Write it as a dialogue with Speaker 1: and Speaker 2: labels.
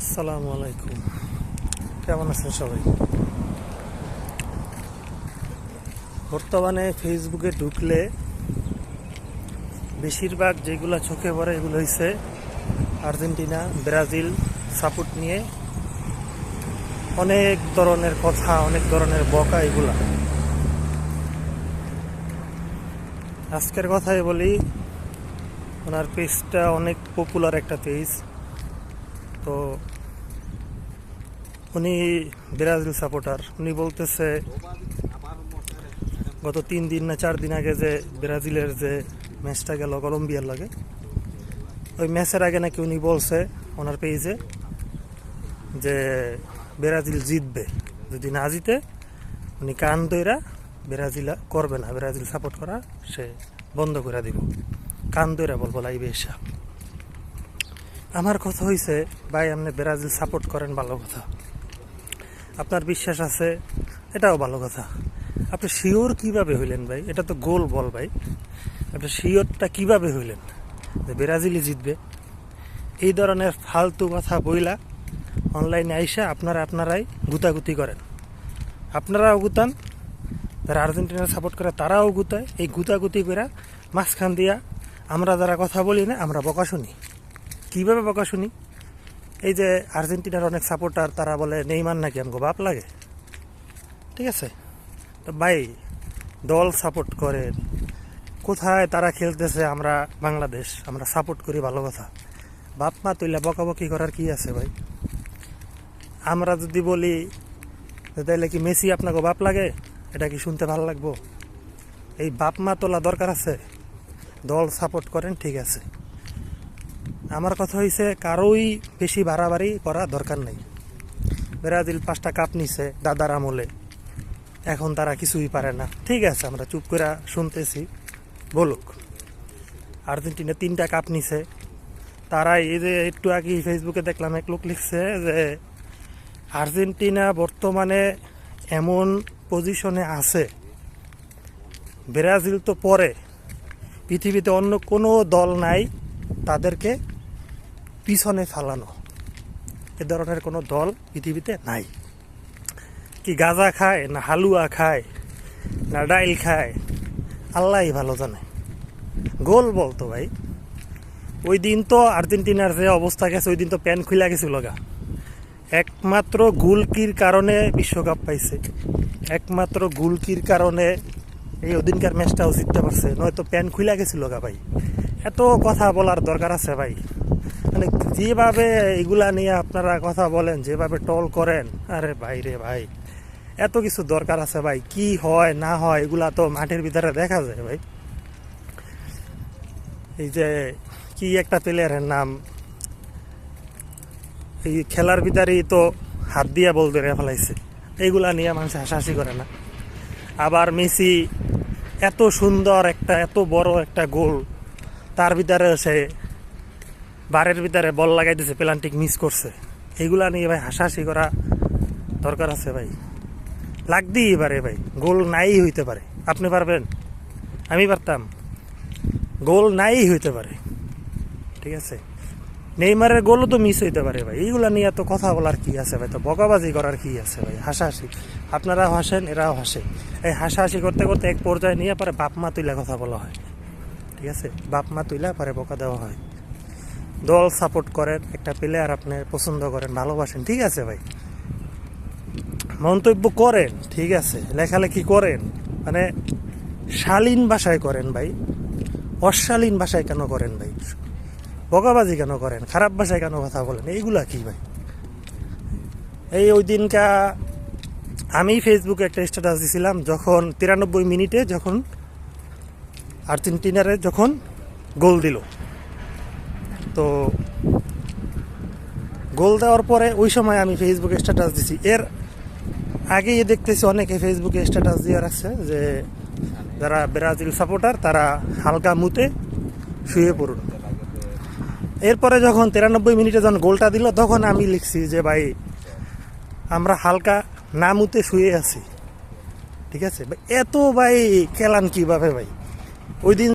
Speaker 1: আসসালামু আলাইকুম। কেমন আছেন সবাই? বর্তমানে ফেসবুকে ঢুকলে বেশিরভাগ যেগুলো চোখে পড়ে এগুলো হয়েছে আর্জেন্টিনা, ব্রাজিল সাপোর্ট নিয়ে অনেক ধরনের কথা, অনেক ধরনের বকা এগুলা। আজকের কথাই বলি, ওনার পেজটা অনেক পপুলার একটা পেজ তো উনি ব্রাজিল সাপোর্টার। উনি বলতেছে, গত তিন দিন না চার দিন আগে যে ব্রাজিলের যে ম্যাচটা গেল কলম্বিয়ার লাগে, ওই ম্যাচের আগে নাকি উনি বলছে ওনার পেজে যে ব্রাজিল জিতবে। যদি না জিতে, উনি কান দইরা ব্রাজিল করবে না, ব্রাজিল সাপোর্ট করা সে বন্ধ করে দিব। কান দইরা বলব লাইবে এসা। আমার কথা হইছে, ভাই, আপনি ব্রাজিল সাপোর্ট করেন, ভালো কথা। আপনার বিশ্বাস আছে, এটাও ভালো কথা। আপনি শিওর কীভাবে হইলেন, ভাই? এটা তো গোল বল, ভাই। আপনি শিওরটা কীভাবে হইলেন? যে ব্রাজিলই জিতবে। এই ধরনের ফালতু কথা বইলা অনলাইনে আইসা আপনারা আপনারাই গুতাগুতি করেন। আপনারাও গুতান, যারা আর্জেন্টিনা সাপোর্ট করে, তারাও গুতায়। এই গুতাগুতি করে মাঝখান দিয়া আমরা যারা কথা বলি না, আমরা বকা শুনি। কীভাবে বকা শুনি? এই যে আর্জেন্টিনার অনেক সাপোর্টার তারা বলে, নেইমার নাকি আমাকে বাপ লাগে? ঠিক আছে? তো ভাই, দল সাপোর্ট করেন। কোথায় তারা খেলতেছে আমরা, বাংলাদেশ? আমরা সাপোর্ট করি, ভালো কথা। বাপ মা তুইলা বকাবকি করার কি আছে ভাই? আমরা যদি বলি, যে তাইলে কি মেসি আপনাকে বাপ লাগে? এটা কি শুনতে ভালো লাগবো? এই বাপ মা তোলা দরকার আছে? দল সাপোর্ট করেন, ঠিক আছে। আমার কথা হয়েছে কারোই বেশি বাড়াবাড়ি করা দরকার নেই। ব্রাজিল পাঁচটা কাপ নিছে দাদার আমলে। এখন তারা কিছুই পারে না। ঠিক আছে, আমরা চুপ করে শুনতেছি। বলুক, আর্জেন্টিনা তিনটা কাপ নিছে। তারা এই যে একটু আগে ফেসবুকে দেখলাম, এক লোক লিখছে যে আর্জেন্টিনা বর্তমানে এমন পজিশনে আছে। ব্রাজিল তো পরে। পৃথিবীতে অন্য কোনো দল নাই তাদেরকে পিছনে ফালানো এ ধরনের কোনো দল পৃথিবীতে নাই। কি গাঁজা খায়, না হালুয়া খায়, না ডাইল খায়, আল্লাহই ভালো জানে। গোল বলতো ভাই। ওই দিন তো আর্জেন্টিনার যে অবস্থা গেছে, ওই দিন তো প্যান খুলে গেছিল গা। একমাত্র গুলকির কারণে বিশ্বকাপ পাইছে। একমাত্র গুলকির কারণে এই ওদিনকার ম্যাচটাও জিততে পারছে। নয়তো প্যান খুলে গেছিল গা ভাই। এত কথা বলার দরকার আছে ভাই। মানে যেভাবে এগুলা নিয়ে আপনারা কথা বলেন, যেভাবে টল করেন, আরে ভাই রে ভাই, এত কিছু দরকার আছে ভাই, কি হয়, না হয়, এগুলা তো মাঠের ভিতরে দেখা যায় ভাই। এই যে কি একটা প্লেয়ারের নাম, এই খেলার ভিতরেই তো হাত দিয়া বল ধরে ফেলাইছে। এইগুলা নিয়ে মানুষ হাসাহাসি করে না। আবার মেসি এত সুন্দর একটা, এত বড় একটা গোল, তার ভিতরে সে বারের ভিতরে বল লাগাই দিছে পেলান্টিক মিস করছে। এগুলা নিয়ে ভাই হাসাহাসি করা দরকার আছে ভাই। লাগ লাগতেই পারে ভাই, গোল নাই হইতে পারে। আপনি পারবেন? আমি পারতাম। গোল নাই হইতে পারে। ঠিক আছে? নেইমারের গোলও তো মিস হইতে পারে ভাই। এইগুলা নিয়ে এত কথা বলার কি আছে ভাই? তো বকাবাজি করার কি আছে ভাই? হাসাহাসি। আপনারাও হাসেন, এরাও হাসে। এই হাসাহাসি করতে করতে এক পর্যায়ে নিয়ে পরে বাপ মা তুইলা কথা বলা হয়। ঠিক আছে? বাপ মা তুইলা পরে বকা দেওয়া হয়। দল সাপোর্ট করেন, একটা প্লেয়ার আপনি পছন্দ করেন, ভালোবাসেন, ঠিক আছে ভাই? মন্তব্য করেন, ঠিক আছে? লেখালেখি করেন মানে শালীন ভাষায় করেন ভাই। অশালীন ভাষায় কেন করেন ভাই? বকাবাজি কেন করেন? খারাপ ভাষায় কেন কথা বলেন? এইগুলা কি ভাই? এই ওই দিনকা আমি ফেসবুকে একটা স্ট্যাটাস দিছিলাম, যখন তিরানব্বই মিনিটে যখন আর্জেন্টিনারে যখন গোল দিল। তো গোল দেওয়ার পরে ওই সময় আমি ফেসবুকে স্ট্যাটাস দিছি। এর আগেই দেখতেছি অনেকে ফেসবুকে স্ট্যাটাস দিয়ে রাখছে যে যারা ব্রাজিল সাপোর্টার তারা হালকা মুতে শুয়ে পড়ুন। এরপরে যখন তিরানব্বই মিনিটে যখন গোলটা দিল, তখন আমি লিখছি যে, ভাই, আমরা হালকা না মুতে শুয়ে আছি। ঠিক আছে? এত, ভাই খেলান কীভাবে, ভাই? ওই দিন